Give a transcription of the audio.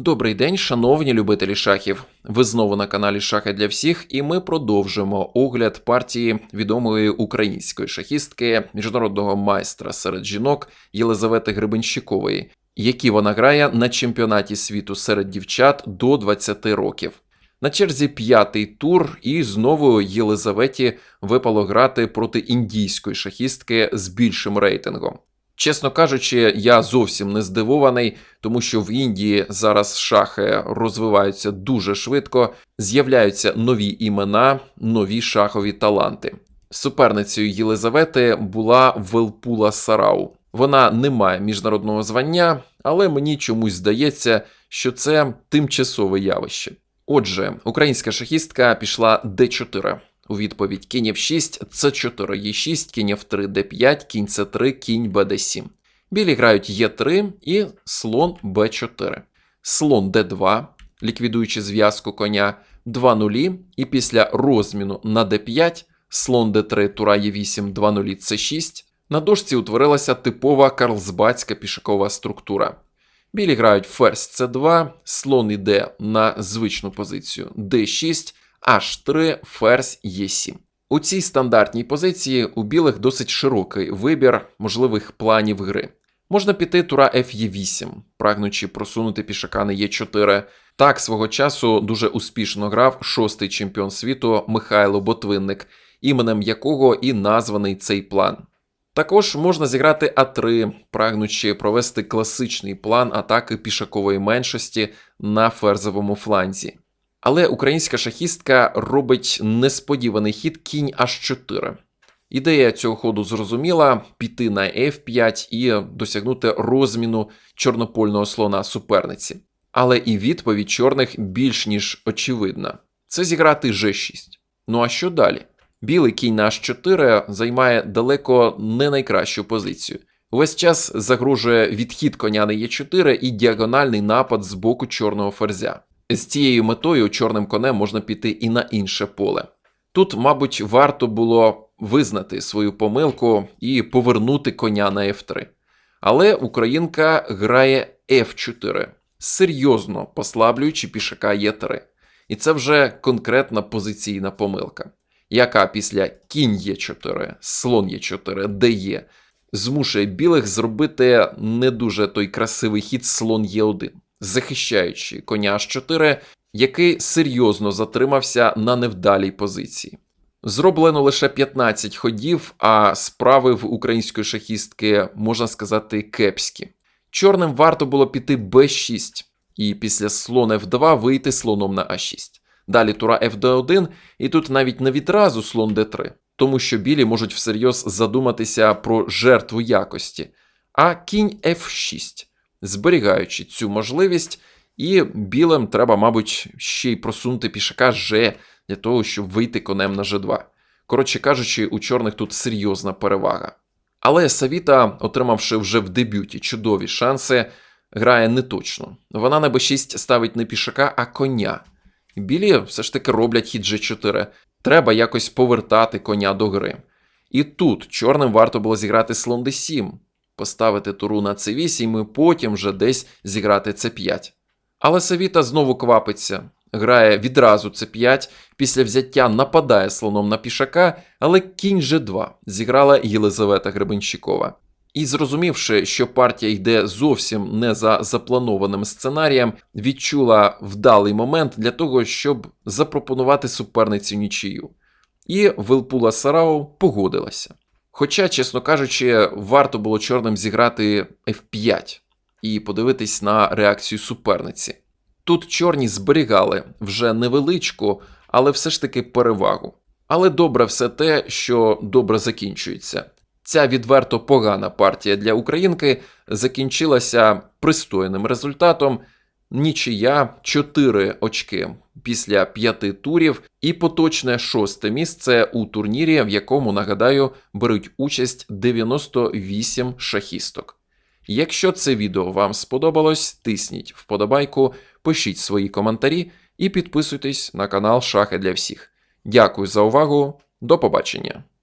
Добрий день, шановні любителі шахів. Ви знову на каналі Шахи для всіх, і ми продовжимо огляд партії відомої української шахістки, міжнародного майстра серед жінок Єлизавети Гребенщикової, які вона грає на чемпіонаті світу серед дівчат до 20 років. На черзі п'ятий тур, і знову Єлизаветі випало грати проти індійської шахістки з більшим рейтингом. Чесно кажучи, я зовсім не здивований, тому що в Індії зараз шахи розвиваються дуже швидко, з'являються нові імена, нові шахові таланти. Суперницею Єлизавети була Велпула Сарау. Вона не має міжнародного звання, але мені чомусь здається, що це тимчасове явище. Отже, українська шахістка пішла d4. У відповідь кінь f6, c4, e6, кінь f3, d5, кінь c3, кінь bd7. Білі грають e3 і слон b4. Слон d2, ліквідуючи зв'язку коня, 2 нулі, і після розміну на d5, слон d3, тура e8, 2 нулі, c6, на дошці утворилася типова карлсбадська пішакова структура. Білі грають ферзь c2, слон іде на звичну позицію d6, H3, ферзь Е7. У цій стандартній позиції у білих досить широкий вибір можливих планів гри. Можна піти тура Ф'Е8, прагнучи просунути пішака на Е4. Так свого часу дуже успішно грав шостий чемпіон світу Михайло Ботвинник, іменем якого і названий цей план. Також можна зіграти А3, прагнучи провести класичний план атаки пішакової меншості на ферзовому фланзі. Але українська шахістка робить несподіваний хід кінь H4. Ідея цього ходу зрозуміла: піти на F5 і досягнути розміну чорнопольного слона суперниці. Але і відповідь чорних більш ніж очевидна: це зіграти G6. Ну а що далі? Білий кінь на H4 займає далеко не найкращу позицію. Увесь час загрожує відхід коня на Е4 і діагональний напад з боку чорного ферзя. З цією метою чорним конем можна піти і на інше поле. Тут, мабуть, варто було визнати свою помилку і повернути коня на F3. Але Українка грає F4, серйозно послаблюючи пішака Е3. І це вже конкретна позиційна помилка, яка після кінь Е4, слон Е4, ДЕ змушує білих зробити не дуже той красивий хід слон Е1 захищаючи коня H4, який серйозно затримався на невдалій позиції. Зроблено лише 15 ходів, а справи в української шахістки, можна сказати, кепські. Чорним варто було піти b6, і після слон f2 вийти слоном на a6. Далі тура fd1, і тут навіть не відразу слон d3, тому що білі можуть всерйоз задуматися про жертву якості, а кінь f6 зберігаючи цю можливість, і білим треба, мабуть, ще й просунути пішака Ж для того, щоб вийти конем на G2. Коротше кажучи, у чорних тут серйозна перевага. Але Савіта, отримавши вже в дебюті чудові шанси, грає неточно. Вона на b6 ставить не пішака, а коня. Білі все ж таки роблять хід G4. Треба якось повертати коня до гри. І тут чорним варто було зіграти слон d7, поставити туру на c8 і потім вже десь зіграти c5. Але Савіта знову квапиться, грає відразу c5, після взяття нападає слоном на пішака, але кінь g2 зіграла Єлизавета Гребенщикова. І зрозумівши, що партія йде зовсім не за запланованим сценарієм, відчула вдалий момент для того, щоб запропонувати суперниці нічию. І Вилпула Сарау погодилася. Хоча, чесно кажучи, варто було чорним зіграти F5 і подивитись на реакцію суперниці. Тут чорні зберігали вже невеличку, але все ж таки перевагу. Але добре все те, що добре закінчується. Ця відверто погана партія для українки закінчилася пристойним результатом. Нічия 4 очки після п'яти турів і поточне шосте місце у турнірі, в якому, нагадаю, беруть участь 98 шахісток. Якщо це відео вам сподобалось, тисніть вподобайку, пишіть свої коментарі і підписуйтесь на канал Шахи для всіх. Дякую за увагу, до побачення!